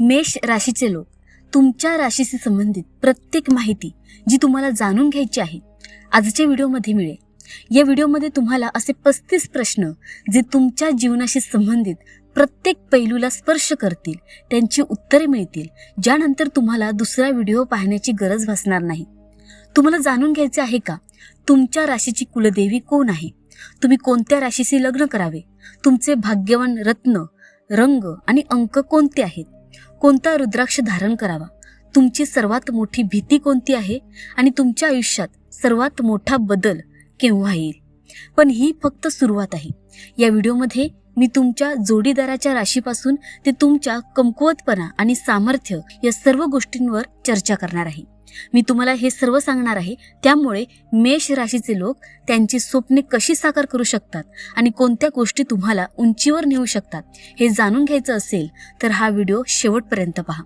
मेष राशीचे लोक तुमच्या राशीशी संबंधित प्रत्येक माहिती जी तुम्हाला जाणून घ्यायची आहे आजच्या व्हिडिओमध्ये मिळेल. या व्हिडिओमध्ये तुम्हाला असे पस्तीस प्रश्न जे तुमच्या जीवनाशी संबंधित प्रत्येक पैलूला स्पर्श करतील त्यांची उत्तरे मिळतील ज्यानंतर तुम्हाला दुसरा व्हिडिओ पाहण्याची गरज भासणार नाही. तुम्हाला जाणून घ्यायचे आहे का तुमच्या राशीची कुलदेवी कोण आहे? तुम्ही कोणत्या राशीशी लग्न करावे? तुमचे भाग्यवान रत्न रंग आणि अंक कोणते आहेत? कोणता रुद्राक्ष धारण करावा? तुमची सर्वात मोठी भीती कोणती आहे? आणि तुमच्या आयुष्यात सर्वात मोठा बदल केव्हा येईल? पण ही फक्त सुरुवात आहे. या व्हिडिओमध्ये मी तुमच्या जोडीदाराच्या राशीपासून ते तुमच्या कमकुवतपणा आणि सामर्थ्य या सर्व गोष्टींवर चर्चा करणार आहे. मी तुम्हाला हे सर्व सांगणार आहे. त्यामुळे मेष राशीचे लोक त्यांची स्वप्ने कशी साकार करू शकतात आणि कोणत्या गोष्टी तुम्हाला उंचीवर नेऊ शकतात हे जाणून घ्यायचं असेल तर हा व्हिडिओ शेवटपर्यंत पहा.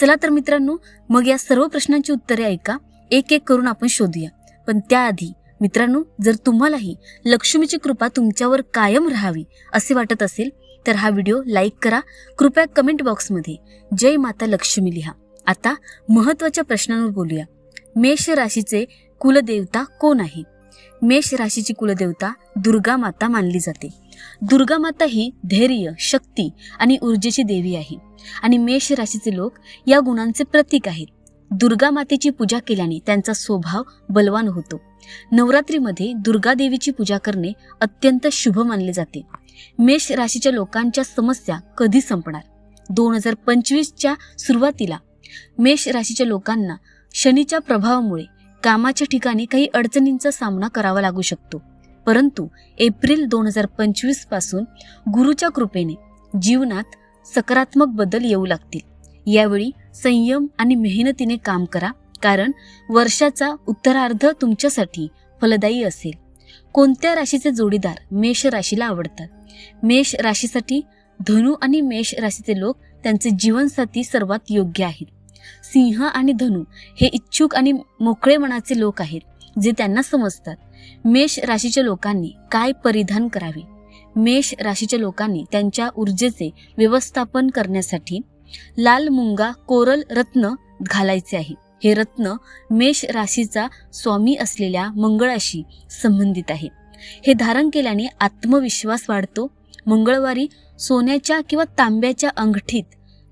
चला तर मित्रांनो मग या सर्व प्रश्नांची उत्तरे ऐका. एक एक करून आपण शोधूया. पण त्याआधी मित्रांनो जर तुम्हालाही लक्ष्मीची कृपा तुमच्यावर कायम राहावी असे वाटत असेल तर हा व्हिडिओ लाईक करा. कृपया कमेंट बॉक्समध्ये जय माता लक्ष्मी लिहा. आता महत्त्वाच्या प्रश्नांवर बोलूया. मेष राशीचे कुलदेवता कोण आहे? मेष राशीची कुलदेवता दुर्गा माता मानली जाते. दुर्गा माता ही धैर्य शक्ती आणि ऊर्जेची देवी आहे. आणि मेष राशीचे लोक या गुणांचे प्रतीक आहेत. दुर्गा मातेची पूजा केल्याने त्यांचा स्वभाव बलवान होतो. नवरात्रीमध्ये दुर्गा देवीची पूजा करणे अत्यंत शुभ मानले जाते. मेष राशीच्या लोकांच्या समस्या कधी संपणार? दोन हजार पंचवीसच्या सुरुवातीला मेष राशीच्या लोकांना शनीच्या प्रभावामुळे कामाच्या ठिकाणी काही अडचणींचा सामना करावा लागू शकतो. परंतु एप्रिल दोन हजार पंचवीसपासून गुरुच्या कृपेने जीवनात सकारात्मक बदल येऊ लागतील. यावेळी संयम आणि मेहनतीने काम करा कारण वर्षाचा उत्तरार्ध तुमच्यासाठी फलदायी असेल. कोणत्या राशीचे जोडीदार मेष राशीला आवडतात? मेष राशीसाठी धनु आणि मेष राशीचे लोक त्यांचे जीवनसाथी सर्वात योग्य आहेत. सिंह आणि धनु हे इच्छुक आणि मोकळे मनाचे लोक आहेत जे त्यांना समजतात. मेष राशीच्या लोकांनी काय परिधान करावे? मेष राशीच्या लोकांनी त्यांच्या ऊर्जेचे व्यवस्थापन करण्यासाठी लाल मुंगा कोरल रत्न घालायचे आहे. हे रत्न मेष राशीचा स्वामी असलेल्या मंगळाशी संबंधित आहे. हे धारण केल्याने आत्मविश्वास वाढतो. मंगळवारी सोन्याच्या किंवा तांब्याच्या अंगठीत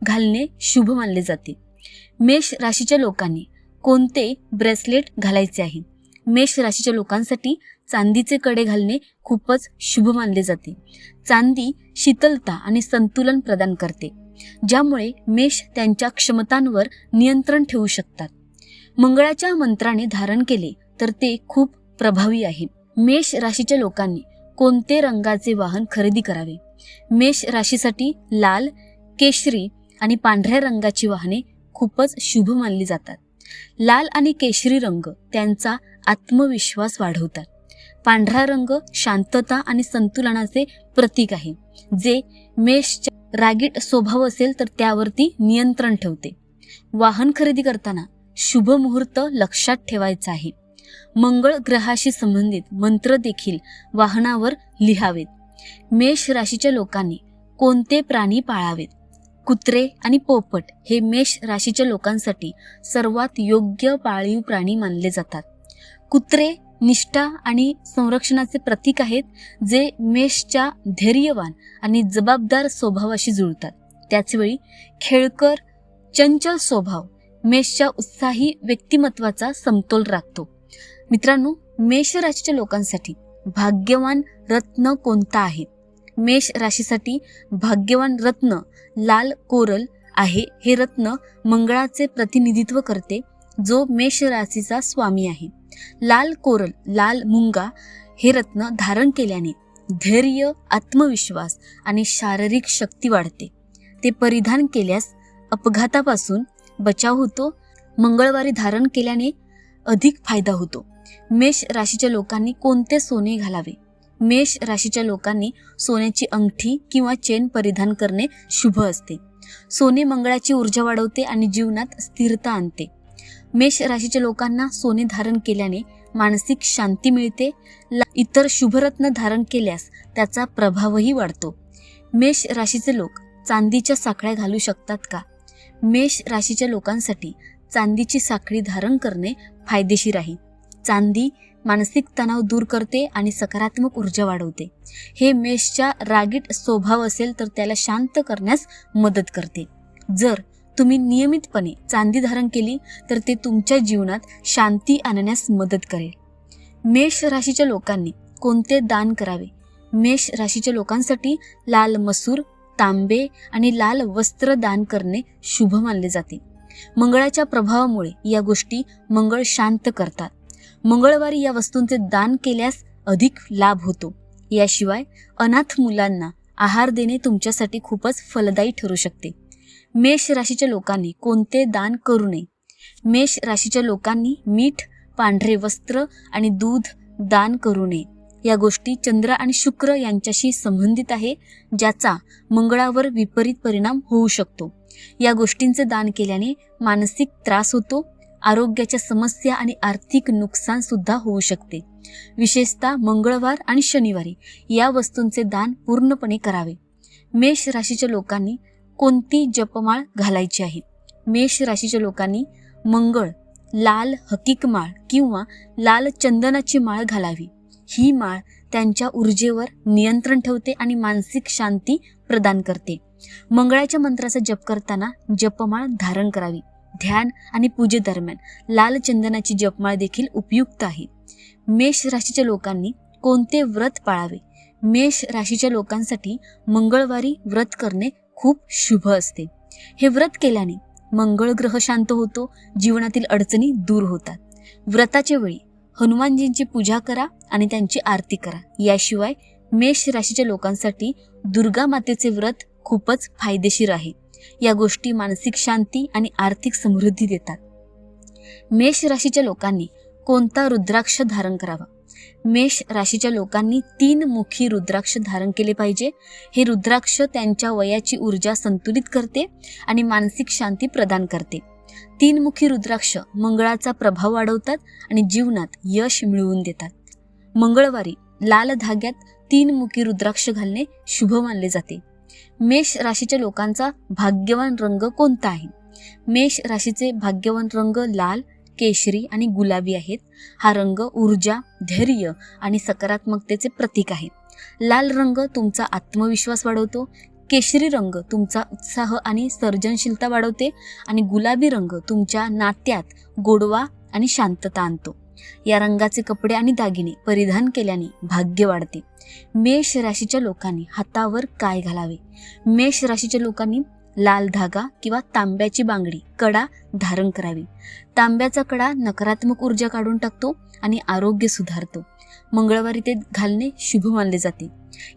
घालणे शुभ मानले जाते. मेष राशीच्या लोकांनी कोणते ब्रेसलेट घालायचे आहे? मेष राशीच्या लोकांसाठी चांदीचे कडे घालणे खूपच शुभ मानले जाते. चांदी शीतलता आणि संतुलन प्रदान करते ज्यामुळे मेष त्यांच्या क्षमतांवर नियंत्रण ठेवू शकतात. मंगळाच्या मंत्राने धारण केले तर ते खूप प्रभावी आहे. मेष राशीच्या लोकांनी कोणते रंगाचे वाहन खरेदी करावे? मेष राशीसाठी लाल केशरी आणि पांढऱ्या रंगाची वाहने खूपच शुभ मानली जातात. लाल आणि केशरी रंग त्यांचा आत्मविश्वास वाढवतात. पांढरा रंग शांतता आणि संतुलनाचे प्रतीक आहे. जे मेषच्या रागीट स्वभाव असेल तर त्यावरती नियंत्रण ठेवते. वाहन खरेदी करताना शुभ मुहूर्त लक्षात ठेवायचा आहे. मंगळ ग्रहाशी संबंधित मंत्र देखील वाहनावर लिहावेत. मेष राशीच्या लोकांनी कोणते प्राणी पाळावेत? कुत्रे आणि पोपट हे मेष राशीच्या लोकांसाठी सर्वात योग्य पाळीव प्राणी मानले जातात. कुत्रे निष्ठा आणि संरक्षणाचे प्रतीक आहेत जे मेषच्या धैर्यवान आणि जबाबदार स्वभावाशी जुळतात. त्याचवेळी खेळकर चंचल स्वभाव मेषच्या उत्साही व्यक्तिमत्वाचा समतोल राखतो. मित्रांनो मेष राशीच्या लोकांसाठी भाग्यवान रत्न कोणता आहे? मेष राशीसाठी भाग्यवान रत्न लाल कोरल आहे. हे रत्न मंगळाचे प्रतिनिधित्व करते जो मेष राशीचा स्वामी आहे. लाल कोरल लाल मुंगा हे रत्न धारण केल्याने धैर्य आत्मविश्वास आणि शारीरिक शक्ती वाढते. ते परिधान केल्यास अपघातापासून बचाव होतो मंगळवारी धारण केल्याने अधिक फायदा होतो. मेष राशीच्या लोकांनी कोणते सोने घालावे? मेष राशीच्या लोकांनी सोन्याची अंगठी किंवा चेन परिधान करणे शुभ असते. सोने मंगळाची ऊर्जा वाढवते आणि जीवनात स्थिरता आणते. मेष राशीच्या लोकांना सोने धारण केल्याने मानसिक शांती मिळते. ला- इतर शुभरत्न धारण केल्यास त्याचा प्रभावही वाढतो. मेष राशीचे लोक चांदीच्या साखळ्या घालू शकतात का? मेष राशीच्या लोकांसाठी चांदीची साखळी धारण करणे फायदेशीर आहे. चांदी मानसिक तणाव दूर करते आणि सकारात्मक ऊर्जा वाढवते. हे मेषच्या रागीट स्वभाव असेल तर त्याला शांत करण्यास मदत करते. जर तुम्ही नियमितपणे चांदी धारण केली तर ते तुमच्या जीवनात शांती आणण्यास मदत करेल. मेष राशीच्या लोकांनी कोणते दान करावे? मेष राशीच्या लोकांसाठी लाल मसूर तांबे आणि लाल वस्त्र दान करणे शुभ मानले जाते. मंगळाच्या प्रभावामुळे या गोष्टी मंगळ शांत करतात. मंगळवारी या वस्तूंचे दान केल्यास अधिक लाभ होतो. याशिवाय अनाथ मुलांना आहार देणे तुमच्यासाठी खूपच फलदायी ठरू शकते. मेष राशीच्या लोकांनी कोणते दान करू नये? मेष राशीच्या लोकांनी मीठ पांढरे वस्त्र आणि दूध दान करू नये. या गोष्टी चंद्र आणि शुक्र यांच्याशी संबंधित आहे ज्याचा मंगळावर विपरीत परिणाम होऊ शकतो. या गोष्टींचे दान केल्याने मानसिक त्रास होतो आरोग्याच्या समस्या आणि आर्थिक नुकसान सुद्धा होऊ शकते. विशेषतः मंगळवार आणि शनिवारी या वस्तूंचे दान पूर्णपणे करावे. मेष राशीच्या लोकांनी कोणती जपमाळ घालायची आहे? मेष राशीच्या लोकांनी मंगळ लाल हकीक माळ किंवा लाल चंदनाची माळ घालावी. ही माळ त्यांच्या ऊर्जेवर नियंत्रण ठेवते आणि मानसिक शांती प्रदान करते. मंगळाच्या मंत्राचा जप करताना जपमाळ धारण करावी. ध्यान आणि पूजेदरम्यान लाल चंदनाची जपमाळ देखील उपयुक्त आहे. मेष राशीच्या लोकांनी कोणते व्रत पाळावे? मेष राशीच्या लोकांसाठी मंगळवारी व्रत करणे खूप शुभ असते. हे व्रत केल्याने मंगळ ग्रह शांत होतो जीवनातील अडचणी दूर होतात. व्रताच्या वेळी हनुमानजींची पूजा करा आणि त्यांची आरती करा. याशिवाय मेष राशीच्या लोकांसाठी दुर्गा मातेचे व्रत खूपच फायदेशीर आहे. या गोष्टी मानसिक शांती आणि आर्थिक समृद्धी देतात. मेष राशीच्या लोकांनी कोणता रुद्राक्ष धारण करावा? मेष राशीच्या लोकांनी तीन मुखी रुद्राक्ष धारण केले पाहिजे. हे रुद्राक्ष त्यांच्या वयाची ऊर्जा संतुलित करते आणि मानसिक शांती प्रदान करते. तीन मुखी रुद्राक्ष मंगळाचा प्रभाव वाढवतात आणि जीवनात यश मिळवून देतात. मंगळवारी लाल धाग्यात तीन मुखी रुद्राक्ष घालणे शुभ मानले जाते. मेष राशीच्या लोकांचा भाग्यवान रंग कोणता आहे? मेष राशीचे भाग्यवान रंग लाल केशरी आणि गुलाबी आहेत. हा रंग ऊर्जा धैर्य आणि सकारात्मकतेचे प्रतीक आहे. लाल रंग तुमचा आत्मविश्वास वाढवतो. केशरी रंग तुमचा उत्साह आणि सर्जनशीलता वाढवते. आणि गुलाबी रंग तुमच्या नात्यात गोडवा आणि शांतता आणतो. या रंगाचे कपडे आणि दागिने परिधान केल्याने भाग्य वाढते. मेष राशीच्या लोकांनी हातावर काय घालावे? मेष राशीच्या लोकांनी लाल धागा किंवा तांब्याची बांगडी कडा धारण करावी. तांब्याचा कडा नकारात्मक ऊर्जा काढून टाकतो आणि आरोग्य सुधारतो. मंगळवारी ते घालणे शुभ मानले जाते.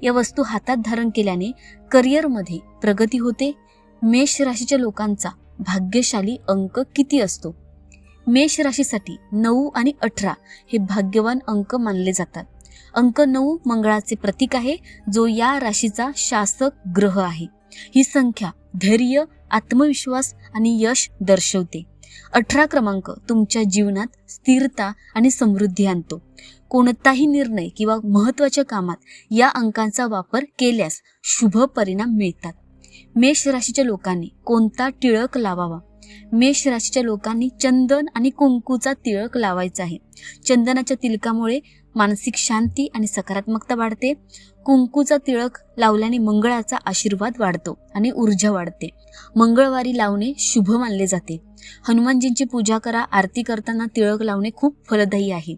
या वस्तू हातात धारण केल्याने करिअरमध्ये प्रगती होते. मेष राशीच्या लोकांचा भाग्यशाली अंक किती असतो? मेष राशीसाठी नऊ आणि अठरा हे भाग्यवान अंक मानले जातात. अंक नऊ मंगळाचे प्रतीक आहे जो या राशीचा शासक ग्रह आहे. ही संख्या धैर्य आत्मविश्वास आणि यश दर्शवते. अठरा क्रमांक तुमच्या जीवनात स्थिरता आणि समृद्धी आणतो. कोणताही निर्णय किंवा महत्त्वाच्या कामात या अंकांचा वापर केल्यास शुभ परिणाम मिळतात. मेष राशीच्या लोकांनी कोणता टिळक लावावा? मेष राशीच्या लोकांनी चंदन आणि कुंकूचा तिळक लावायचा आहे. चंदनाच्या तिलकामुळे मानसिक शांती आणि सकारात्मकता वाढते. कुंकूचा तिळक लावल्याने मंगळाचा आशीर्वाद वाढतो आणि ऊर्जा वाढते. मंगळवारी लावणे शुभ मानले जाते. हनुमानजींची पूजा करा आरती करताना तिळक लावणे खूप फलदायी आहे.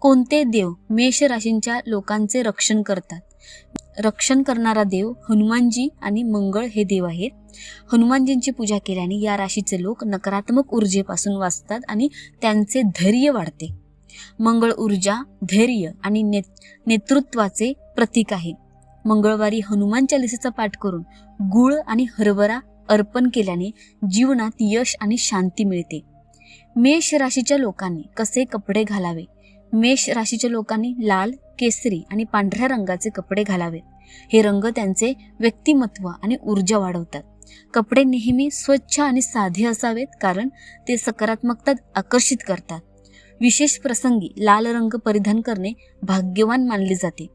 कोणते देव मेष राशींच्या लोकांचे रक्षण करतात? रक्षण करणारा देव हनुमानजी आणि मंगळ हे देव आहेत. हनुमानजींची पूजा केल्याने या राशीचे लोक नकारात्मक ऊर्जेपासून वाचतात आणि त्यांचे धैर्य वाढते. मंगळ ऊर्जा धैर्य आणि ने नेतृत्वाचे प्रतीक आहे. मंगळवारी हनुमान चालिसेचा पाठ करून गुळ आणि हरभरा अर्पण केल्याने जीवनात यश आणि शांती मिळते. मेष राशीच्या लोकांनी कसे कपडे घालावे? मेष राशीच्या लोकांनी लाल केसरी आणि पांढऱ्या रंगाचे कपडे घालावेत हे रंग त्यांचे व्यक्तिमत्व आणि ऊर्जा वाढवतात. कपडे नेहमी स्वच्छ आणि साधे असावेत कारण ते सकारात्मकता आकर्षित करतात. विशेष प्रसंगी लाल रंग परिधान करणे भाग्यवान मानले जाते.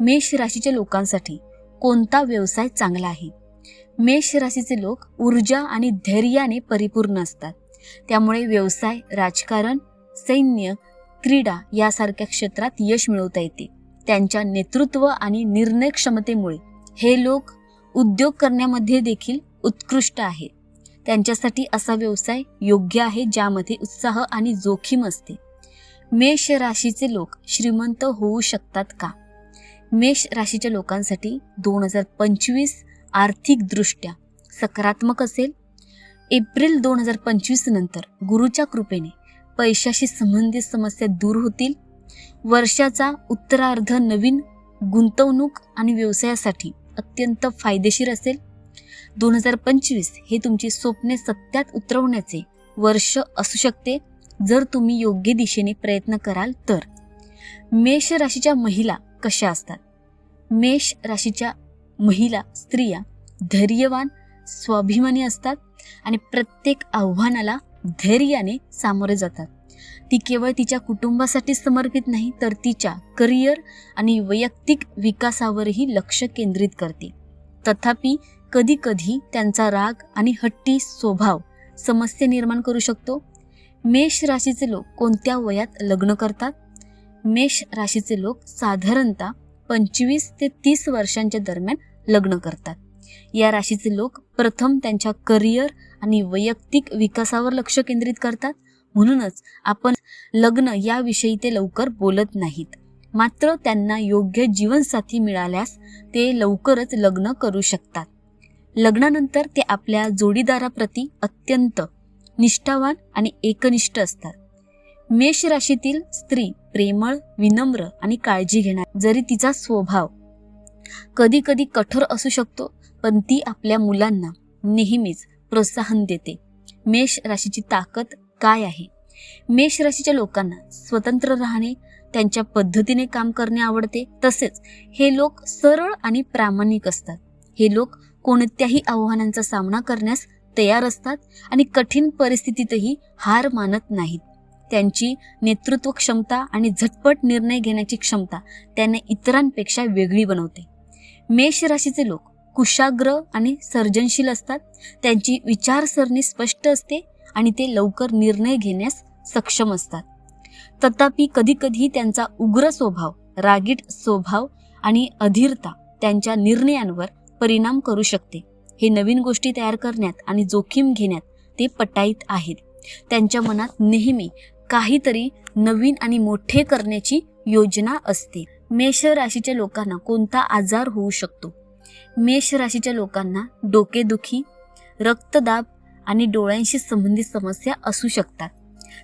मेष राशीच्या लोकांसाठी कोणता व्यवसाय चांगला आहे? मेष राशीचे लोक ऊर्जा आणि धैर्याने परिपूर्ण असतात. त्यामुळे व्यवसाय राजकारण सैन्य क्रीडा यासारख्या क्षेत्रात यश मिळवता येते. त्यांच्या नेतृत्व आणि निर्णय क्षमतेमुळे हे लोक उद्योग करण्यामध्ये देखील उत्कृष्ट आहेत. त्यांच्यासाठी असा व्यवसाय योग्य आहे ज्यामध्ये उत्साह आणि जोखीम असते. मेष राशीचे लोक श्रीमंत होऊ शकतात का? मेष राशीच्या लोकांसाठी दोन हजार पंचवीस आर्थिकदृष्ट्या सकारात्मक असेल. एप्रिल दोन हजार पंचवीस नंतर गुरुच्या कृपेने पैशाशी संबंधित समस्या दूर होतील. वर्षाचा उत्तरार्ध नवीन गुंतवणूक आणि व्यवसायासाठी अत्यंत फायदेशीर असेल. दोन हजार पंचवीस हे तुमची स्वप्ने सत्यात उतरवण्याचे वर्ष असू शकते. जर तुम्ही योग्य दिशेने प्रयत्न कराल तर. मेष राशीच्या महिला कशा असतात? मेष राशीच्या महिला स्त्रिया धैर्यवान स्वाभिमानी असतात आणि प्रत्येक आव्हानाला धैर्याने सामोरे जातात. ती केवळ तिच्या कुटुंबासाठी समर्पित नाही तर तिच्या करिअर आणि वैयक्तिक विकासावरही लक्ष केंद्रित करते. तथापि कधी कधी त्यांचा राग आणि हट्टी स्वभाव समस्या निर्माण करू शकतो. मेष राशीचे लोक कोणत्या वयात लग्न करतात? मेष राशीचे लोक साधारणतः पंचवीस ते तीस वर्षांच्या दरम्यान लग्न करतात. या राशीचे लोक प्रथम त्यांच्या करिअर आणि वैयक्तिक विकासावर लक्ष केंद्रित करतात. म्हणूनच आपण लग्न याविषयी ते लवकर बोलत नाहीत. मात्र त्यांना योग्य जीवनसाथी मिळाल्यास ते लवकरच लग्न करू शकतात. लग्नानंतर ते आपल्या जोडीदाराप्रती अत्यंत निष्ठावान आणि एकनिष्ठ असतात. मेष राशीतील स्त्री प्रेमळ विनम्र आणि काळजी घेणार जरी तिचा स्वभाव कधी कधी कठोर असू शकतो पण ती आपल्या मुलांना नेहमीच प्रोत्साहन देते. मेष राशीची ताकद काय आहे? मेष राशीच्या लोकांना स्वतंत्र राहणे त्यांच्या पद्धतीने काम करणे आवडते. तसेच हे लोक सरळ आणि प्रामाणिक असतात. हे लोक कोणत्याही आव्हानांचा सामना करण्यास तयार असतात आणि कठीण परिस्थितीतही हार मानत नाहीत. त्यांची नेतृत्व क्षमता आणि झटपट निर्णय घेण्याची क्षमता त्यांना इतरांपेक्षा वेगळी बनवते. मेष राशीचे लोक कुशाग्र आणि सर्जनशील असतात. त्यांची विचारसरणी स्पष्ट असते आणि ते लवकर निर्णय घेण्यास सक्षम असतात. तथापि कधीकधी त्यांचा उग्र स्वभाव रागीट स्वभाव आणि अधीरता त्यांच्या निर्णयांवर परिणाम करू शकते. हे नवीन गोष्टी तयार करण्यात आणि जोखीम घेण्यात ते पटाईत आहेत. त्यांच्या मनात नेहमी काहीतरी नवीन आणि मोठे करण्याची योजना असते. मेष राशीच्या लोकांना कोणता आजार होऊ शकतो? मेष राशीच्या लोकांना डोकेदुखी रक्तदाब आणि डोळ्यांशी संबंधित समस्या असू शकतात.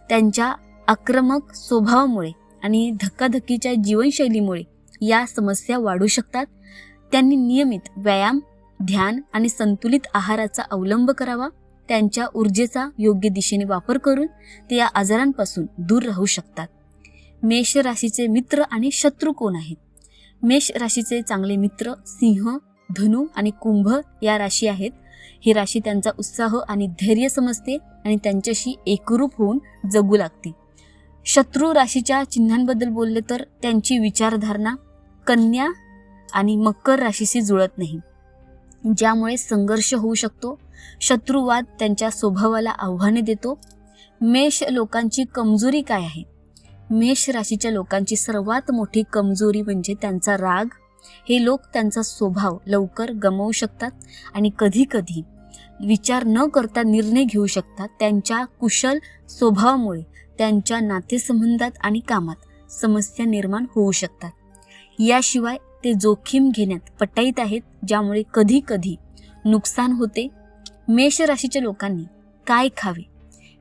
त्यांच्या आक्रमक स्वभावामुळे आणि धक्काधक्कीच्या जीवनशैलीमुळे या समस्या वाढू शकतात. त्यांनी नियमित व्यायाम ध्यान आणि संतुलित आहाराचा अवलंब करावा त्यांच्या ऊर्जेचा योग्य दिशेने वापर करून ते या आजारांपासून दूर राहू शकतात. मेष राशीचे मित्र आणि शत्रू कोण आहेत? मेष राशीचे चांगले मित्र सिंह धनु आणि कुंभ या राशी आहेत. ही राशी त्यांचा उत्साह आणि धैर्य समजते आणि त्यांच्याशी एकरूप होऊन जगू लागते. शत्रू राशीच्या चिन्हांबद्दल बोलले तर त्यांची विचारधारणा कन्या आणि मकर राशीशी जुळत नाही. ज्यामुळे संघर्ष होऊ शकतो शत्रुवाद त्यांच्या स्वभावाला आव्हाने देतो. मेष लोकांची कमजोरी काय आहे? मेष राशीच्या लोकांची सर्वात मोठी कमजोरी म्हणजे त्यांचा राग. हे लोक त्यांचा स्वभाव लवकर गमावू शकतात आणि कधीकधी विचार न करता निर्णय घेऊ शकतात त्यांच्या कुशल स्वभावामुळे त्यांच्या नातेसंबंधात आणि कामात समस्या निर्माण होऊ शकतात. याशिवाय ते जोखीम घेण्यात पटाईत आहेत ज्यामुळे कधी कधी नुकसान होते. मेष राशीच्या लोकांनी काय खावे?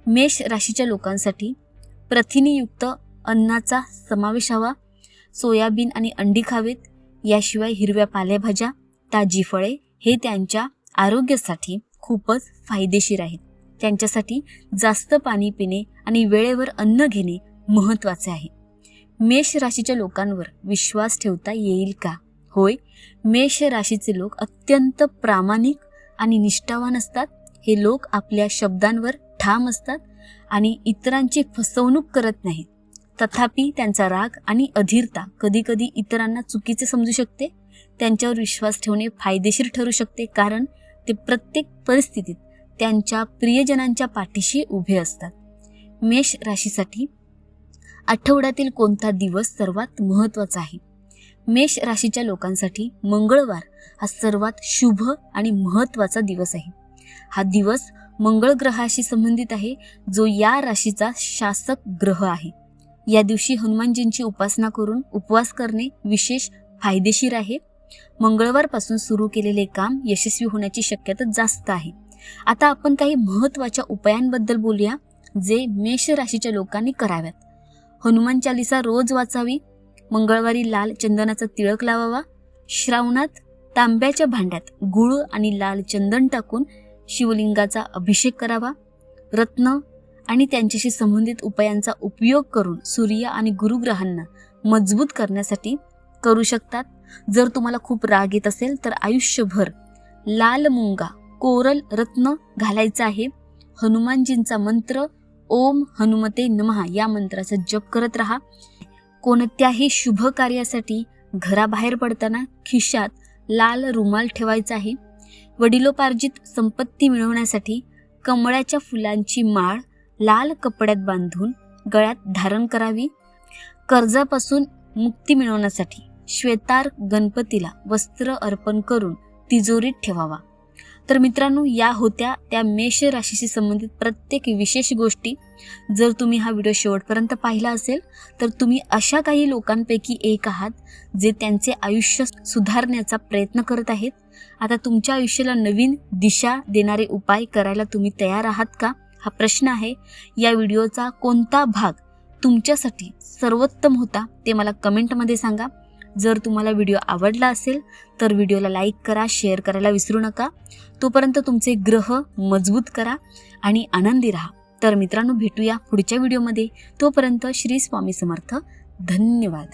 मेष राशीच्या लोकांसाठी प्रथिनेयुक्त अन्नाचा समावेश हवा. सोयाबीन आणि अंडी खावेत. याशिवाय हिरव्या पालेभाज्या ताजी फळे हे त्यांच्या आरोग्यासाठी खूपच फायदेशीर आहेत. त्यांच्यासाठी जास्त पाणी पिणे आणि वेळेवर अन्न घेणे महत्त्वाचे आहे. मेष राशीच्या लोकांवर विश्वास ठेवता येईल का? होय मेष राशीचे लोक अत्यंत प्रामाणिक आणि निष्ठावान असतात. हे लोक आपल्या शब्दांवर ठाम असतात आणि इतरांची फसवणूक करत नाहीत. तथापि त्यांचा राग आणि अधीरता कधीकधी इतरांना चुकीचे समजू शकते. त्यांच्यावर विश्वास ठेवणे फायदेशीर ठरू शकते कारण ते प्रत्येक परिस्थितीत त्यांच्या प्रियजनांच्या पाठीशी उभे असतात. मेष राशीसाठी आठवड्यातील कोणता दिवस सर्वात महत्त्वाचा आहे? मेष राशीच्या लोकांसाठी मंगळवार हा सर्वात शुभ आणि महत्त्वाचा दिवस आहे. हा दिवस मंगळ ग्रहाशी संबंधित आहे जो या राशीचा शासक ग्रह आहे. या दिवशी हनुमानजींची उपासना करून उपवास करणे विशेष फायदेशीर आहे. मंगळवारपासून सुरू केलेले काम यशस्वी होण्याची शक्यता जास्त आहे. आता आपण काही महत्त्वाच्या उपायांबद्दल बोलूया जे मेष राशीच्या लोकांनी कराव्यात. हनुमान चालिसा रोज वाचावी मंगळवारी लाल चंदनाचा तिळक लावावा श्रावणात तांब्याच्या भांड्यात गुळ आणि लाल चंदन टाकून शिवलिंगाचा अभिषेक करावा रत्न आणि त्यांच्याशी संबंधित उपायांचा उपयोग करून सूर्य आणि गुरुग्रहांना मजबूत करण्यासाठी करू शकतात. जर तुम्हाला खूप राग येत असेल तर आयुष्यभर लाल मुंगा कोरल रत्न घालायचा आहे. हनुमानजींचा मंत्र ओम हनुमते नमहा या मंत्राचा जप करत राहा. कोणत्याही शुभ कार्यासाठी घराबाहेर पडताना खिशात लाल रुमाल ठेवायचा आहे. वडिलोपार्जित संपत्ती मिळवण्यासाठी कमळाच्या फुलांची माळ लाल कपड्यात बांधून गळ्यात धारण करावी. कर्जापासून मुक्ती मिळवण्यासाठी श्वेतार गणपतीला वस्त्र अर्पण करून तिजोरीत ठेवावा. तर मित्रांनो या होत्या त्या मेष राशीशी संबंधित प्रत्येक विशेष गोष्टी. जर तुम्ही हा व्हिडिओ शेवटपर्यंत पाहिला असेल तर तुम्ही अशा काही लोकांपैकी एक आहात जे त्यांचे आयुष्य सुधारण्याचा प्रयत्न करत आहेत. आता तुमच्या आयुष्याला नवीन दिशा देणारे उपाय करायला तुम्ही तयार आहात का? हा प्रश्न आहे. या व्हिडिओचा कोणता भाग तुमच्यासाठी सर्वोत्तम होता ते मला कमेंटमध्ये सांगा. जर तुम्हाला व्हिडिओ आवडला असेल तर व्हिडिओला लाईक करा शेअर करायला विसरू नका. तोपर्यंत तुमचे ग्रह मजबूत करा आणि आनंदी राहा. तर मित्रांनो भेटूया पुढच्या व्हिडिओमध्ये तोपर्यंत श्री स्वामी समर्थ. धन्यवाद.